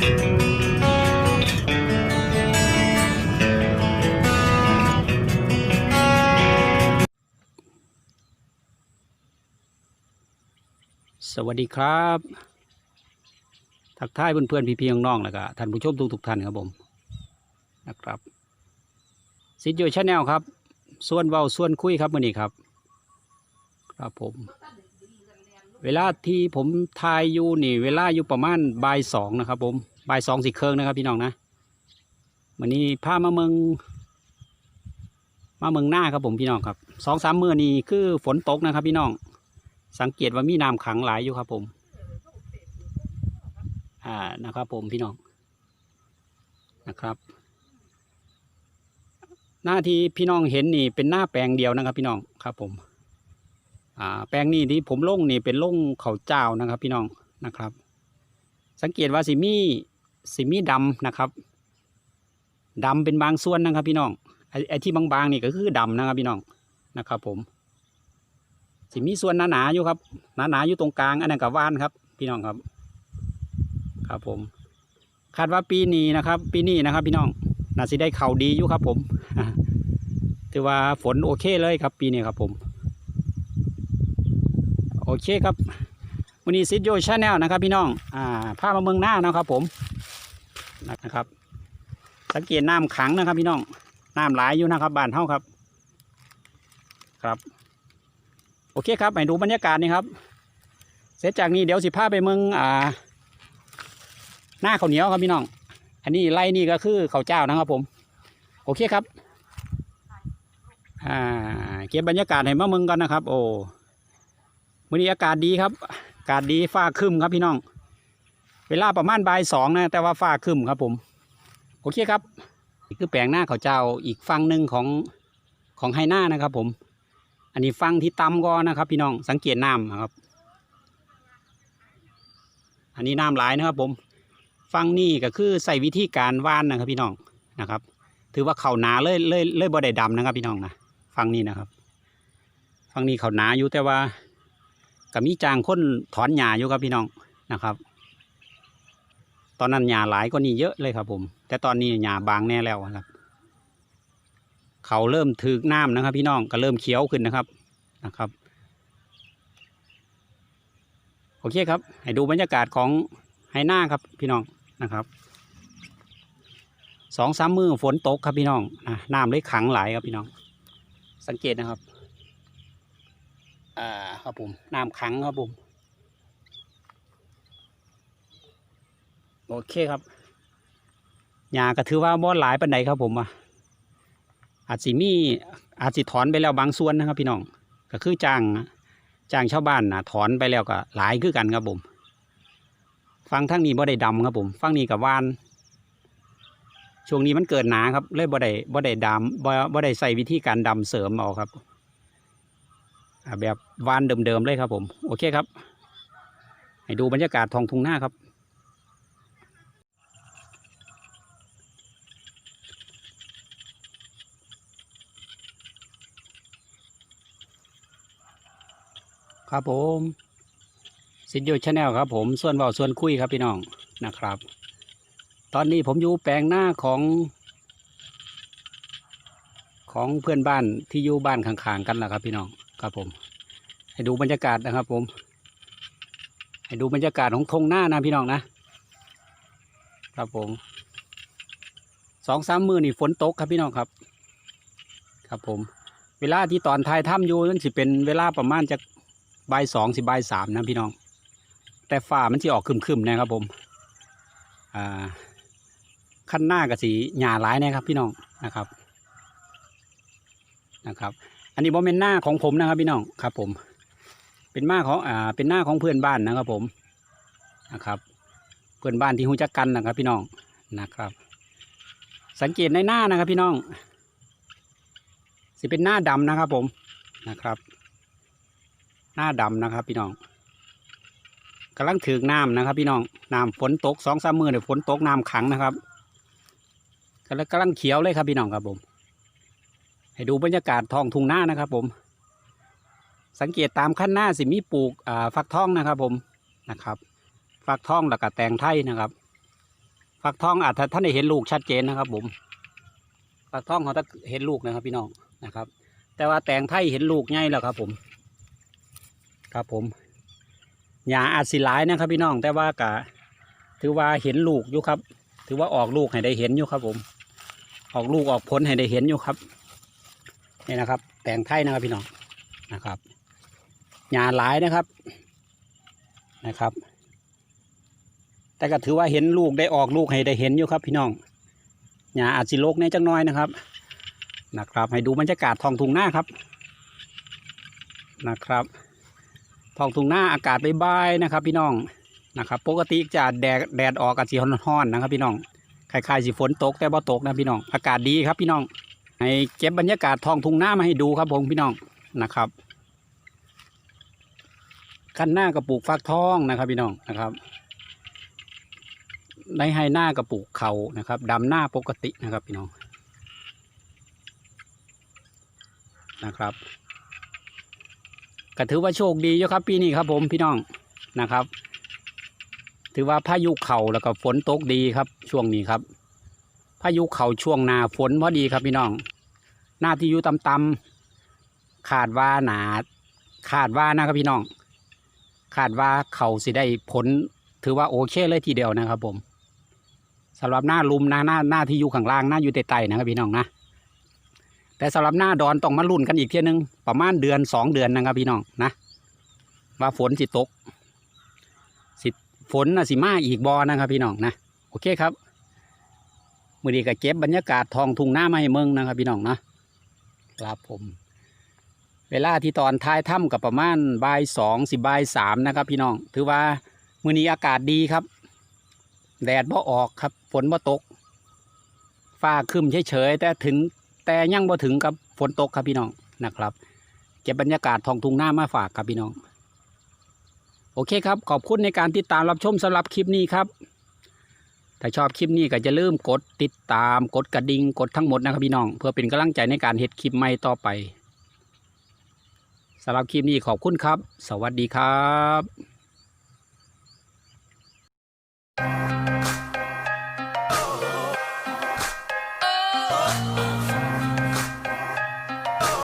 สวัสดีครับ ทักทายเพื่อนๆพี่ๆน้องๆแล้วก็ท่านผู้ชมทุกๆท่านครับผมนะครับซิดโยชาแนลครับ ส่วนเว้าส่วนคุยครับมื่อนี้ครับ ครับผม เวลาที่ผมทายอยู่นี่ เวลาอยู่ประมาณบ่ายสองนะครับผมบ่ายสองสิเครื่องนะครับพี่น้องนะวันนี้พามาเมือง มาเมืองหน้าครับผมพี่น้องครับสองสามเมื้อนี้คือฝนตกนะครับ พี่น้อง สังเกตว่ามีน้ำขังหลายอยู่ครับผม อ่านะครับ ผมพี่น้องนะครับ หน้าที่พี่น้องเห็นนี่เป็นหน้าแปลงเดียวนะครับ พี่น้องครับผม อ่าแปลงนี้ที่ผมลงนี่เป็นลงเขาเจ้านะครับพี่น้องนะครับ สังเกตว่าสิมีสิมีดำนะครับดำเป็นบางส่วนนะครับพี่น้องไอ้ที่บางๆนี่ก็คือดำนะครับพี่น้องนะครับผมสิมีส่วนหนาๆอยู่ครับหนาๆอยู่ตรงกลางอันนั้นกับว่านครับ พี่น้องครับ ครับผมคาดว่าปีนี้นะครับ ปีนี้นะครับ พี่น้องน่าสิได้เข่าดีอยู่ครับ ผมถือว่าฝนโอเคเลยครับ ปีนี้ครับผม โอเคครับวันนี้ซิดโยชาแนลนะครับพี่น้องอ่าพามาเมืองหน้านะครับผมนะครับ สังเกตน้ำขังนะครับพี่น้องน้ำหลายอยู่นะครับบานเท่าครับ ครับ โอเคครับไปดูบรรยากาศนี่ครับ เสร็จจากนี้เดี๋ยวสิพาไปเมืองอ่าหน้าข้าวเหนียวครับพี่น้อง อันนี้ไล่นี่ก็คือข้าวเจ้านะครับผม โอเคครับ อ่า เก็บบรรยากาศให้มาเมืองกันนะครับ โอ้ วันนี้อากาศดีครับ อากาศดีฟ้าครึมครับพี่น้อง เวลาประมาณบ่ายสองนะ แต่ว่าฟ้าครึมครับผม โอเคครับคือแปลงหน้าเขาเจ้าอีกฝั่งหนึ่งของของไฮหน้านะครับ ผม อันนี้ฟังที่ต่ำก็นะครับ พี่น้อง สังเกตน้ำครับ อันนี้น้ำหลายนะครับ ผมฟังนี่ก็คือใส่วิธีการว่านนะครับ พี่น้องนะครับ ถือว่าเขาหนาเลยเลยเลยบ่ได้ดำนะครับ พี่น้องนะฟังนี่นะครับฟังนี่เขาหนาอยู่แต่ว่า ก็มีจางค้นถอนหญ้าอยู่ครับพี่น้องนะครับ ตอนนั้นหญ้าหลายก็นี่เยอะเลยครับผม แต่ตอนนี้หญ้าบางแน่แล้วครับ เขาเริ่มถึกน้ำนะครับ พี่น้องก็เริ่มเขียวขึ้นนะครับนะครับโอเคครับ ให้ดูบรรยากาศของไฮหน้าครับพี่น้องนะครับสองสามมือฝนตกครับพี่น้องนะน้ำเลยขังหลายครับพี่น้อง สังเกตนะครับ อ่าครับผมน้ำขังครับผมโอเคครับหญ้าก็ถือว่าบ่หลายปันใดครับผมอะอาจสิมีอาจสิถอนไปแล้วบางส่วนนะครับ พี่น้องก็คือจ้างจ้างชาวบ้านนะถอนไปแล้วก็หลายคือกันครับผม ฟังทั้งนี้บ่ได้ดำครับผม ฟังนี้กับว่าน ช่วงนี้มันเกิดหนาครับเลยบ่ได้บ่ได้ดำบ่บ่ได้ใส่วิธีการดำเสริมเอาครับ แบบวานเดิมๆเลยครับ ผม โอเคครับ ให้ดูบรรยากาศทองทุ่งหน้าครับครับผมสิทธิโยชาแนลครับผมส่วนเบาส่วนคุยครับพี่น้องนะครับ ตอนนี้ผมอยู่แปลงหน้าของ ของเพื่อนบ้านที่อยู่บ้านข้างๆกันแหละครับพี่น้อง ครับผม ให้ดูบรรยากาศนะครับ ผม ให้ดูบรรยากาศของทงหน้านะพี่น้องนะ ครับผมสองสามมือนี่ฝนตกครับพี่น้องครับ ครับผม เวลาที่ตอนทายถ้ำอยู่นั่นสิเป็นเวลาประมาณจะบ่ายสองสิบ่ายสามนะพี่น้อง แต่ฟ้ามันจะออกครึมๆนะครับ ผมอ่าขั้นหน้ากับสีหญ้าหลายนะครับพี่น้องนะครับนะครับ อันนี้บอเป็นหน้าของผมนะครับพี่น้องครับ ผม เป็นหน้าของอ่าเป็นหน้าของเพื่อนบ้านนะครับ ผมนะครับ เพื่อนบ้านที่หูจักกันนะครับ พี่น้องนะครับ สังเกตในหน้านะครับ พี่น้อง สิเป็นหน้าดำนะครับ ผมนะครับ หน้าดำนะครับ พี่น้องกำลังถือน้ำนะครับ พี่น้องน้ำฝนตกสองสามมือเนี่ยฝนตกน้ำขังนะครับกำลังกำลังเขียวเลยครับพี่น้องครับผม ให้ดูบรรยากาศทองทุ่งหน้านะครับผม สังเกตตามขั้นหน้าสิมีปลูกฟักทองนะครับผมนะครับ ฟักทองแล้วก็แตงไทยนะครับ ฟักทองอาจจะท่านได้เห็นลูกชัดเจนนะครับ ผม ฟักทองเขาจะเห็นลูกนะครับ พี่น้องนะครับ แต่ว่าแตงไทยเห็นลูกใหญ่แล้วครับ ผม ครับผมหญ้าอาจสิหลายนะครับ พี่น้องแต่ว่ากะถือว่าเห็นลูกอยู่ครับ ถือว่าออกลูกให้ได้เห็นอยู่ครับ ผม ออกลูกออกผลให้ได้เห็นอยู่ครับ นี่นะครับ แตงไทยนะครับพี่น้องนะครับหญ้าหลายนะครับนะครับ แต่ก็ถือว่าเห็นลูกได้ออกลูกให้ได้เห็นอยู่ครับ พี่น้องหญ้าอาจสิโลกในจังน้อยนะครับนะครับ ให้ดูบรรยากาศท้องทุงหน้าครับนะครับท้องทุงหน้าอากาศใบายๆนะครับ พี่น้องนะครับปกติจะแดดแดดออกกับสีร้อนๆนะครับ พี่น้องคล้ายๆสิฝนตกแต่บ่ตกนะพี่น้อง อากาศดีครับพี่น้อง ให้เก็บบรรยากาศท้องทุ่งหน้ามาให้ดูครับผมพี่น้องนะครับขั้นหน้ากระปลูกฟักทองนะครับ พี่น้องนะครับในให้หน้ากระปลูกเขานะครับดำหน้าปกตินะครับพี่น้องนะครับก็ถือว่าโชคดีอยู่ครับปีนี้ครับผมพี่น้องนะครับ ถือว่าพายุเข่าแล้วก็ฝนตกดีครับช่วงนี้ครับ พายุเข่าช่วงหนาฝนพอดีครับพี่น้อง หน้าที่อยู่ต่ำๆขาดว่าหนาขาดว่านะครับพี่น้อง ขาดว่าเขาสิได้ผลถือว่าโอเคเลยทีเดียวนะครับ ผมสำหรับหน้าลุมนะหน้าหน้าที่อยู่ข้างล่างหน้าอยู่ใต้ๆนะครับพี่น้องนะแต่สำหรับหน้าดอนต้องมาลุ้นกันอีกเที่ยนึงประมาณเดือนสองเดือนนะครับพี่น้องนะว่าฝนสิตก สิฝนน่ะสิมาอีกบอนะครับพี่น้องนะโอเคครับ มือดีก็เก็บบรรยากาศทองทุ่งหน้ามาให้เมืองนะครับพี่น้องนะครับผม เวลาที่ตอนท้ายถ้ำกับประมาณบ่ายสองสิบ่ายสามนะครับ พี่น้อง ถือว่ามือนี้อากาศดีครับ แดดบ่ออกครับ ฝนบ่ตก ฟ้าครึมเฉยๆแต่ถึงแต่ยังบ่ถึงกับฝนตกครับพี่น้องนะครับ เก็บบรรยากาศทองทุ่งหน้ามาฝากครับพี่น้อง โอเคครับ ขอบคุณในการติดตามรับชมสำหรับคลิปนี้ครับ ถ้าชอบคลิปนี้ก็จะลืมกดติดตามกดกระดิ่งกดทั้งหมดนะครับพี่น้อง เพื่อเป็นกำลังใจในการเฮ็ดคลิปใหม่ต่อไปสำหรับคลิปนี้ขอบคุณครับ สวัสดีครับ